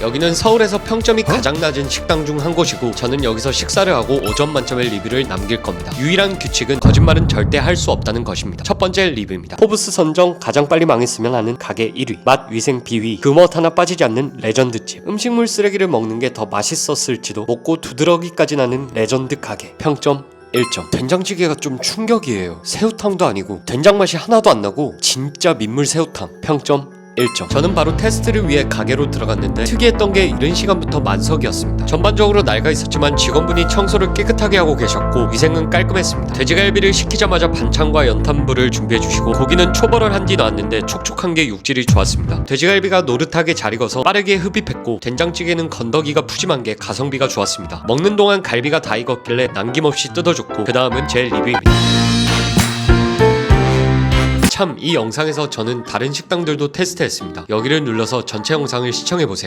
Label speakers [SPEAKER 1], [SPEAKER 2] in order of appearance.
[SPEAKER 1] 여기는 서울에서 평점이 가장 낮은 식당 중 한 곳이고 저는 여기서 식사를 하고 5점 만점의 리뷰를 남길 겁니다. 유일한 규칙은 거짓말은 절대 할 수 없다는 것입니다. 첫 번째 리뷰입니다. 포브스 선정 가장 빨리 망했으면 하는 가게 1위. 맛, 위생, 비위, 그멋 하나 빠지지 않는 레전드집. 음식물 쓰레기를 먹는 게 더 맛있었을지도 먹고 두드러기까지 나는 레전드 가게. 평점 1점. 된장찌개가 좀 충격이에요. 새우탕도 아니고 된장 맛이 하나도 안 나고 진짜 민물 새우탕. 평점 1점. 저는 바로 테스트를 위해 가게로 들어갔는데 특이했던 게 이른 시간부터 만석이었습니다. 전반적으로 낡아 있었지만 직원분이 청소를 깨끗하게 하고 계셨고 위생은 깔끔했습니다. 돼지갈비를 시키자마자 반찬과 연탄불을 준비해 주시고 고기는 초벌을 한 뒤 나왔는데 촉촉한 게 육질이 좋았습니다. 돼지갈비가 노릇하게 잘 익어서 빠르게 흡입했고 된장찌개는 건더기가 푸짐한 게 가성비가 좋았습니다. 먹는 동안 갈비가 다 익었길래 남김없이 뜯어줬고 그 다음은 제 리뷰입니다. 참 이 영상에서 저는 다른 식당들도 테스트했습니다. 여기를 눌러서 전체 영상을 시청해보세요.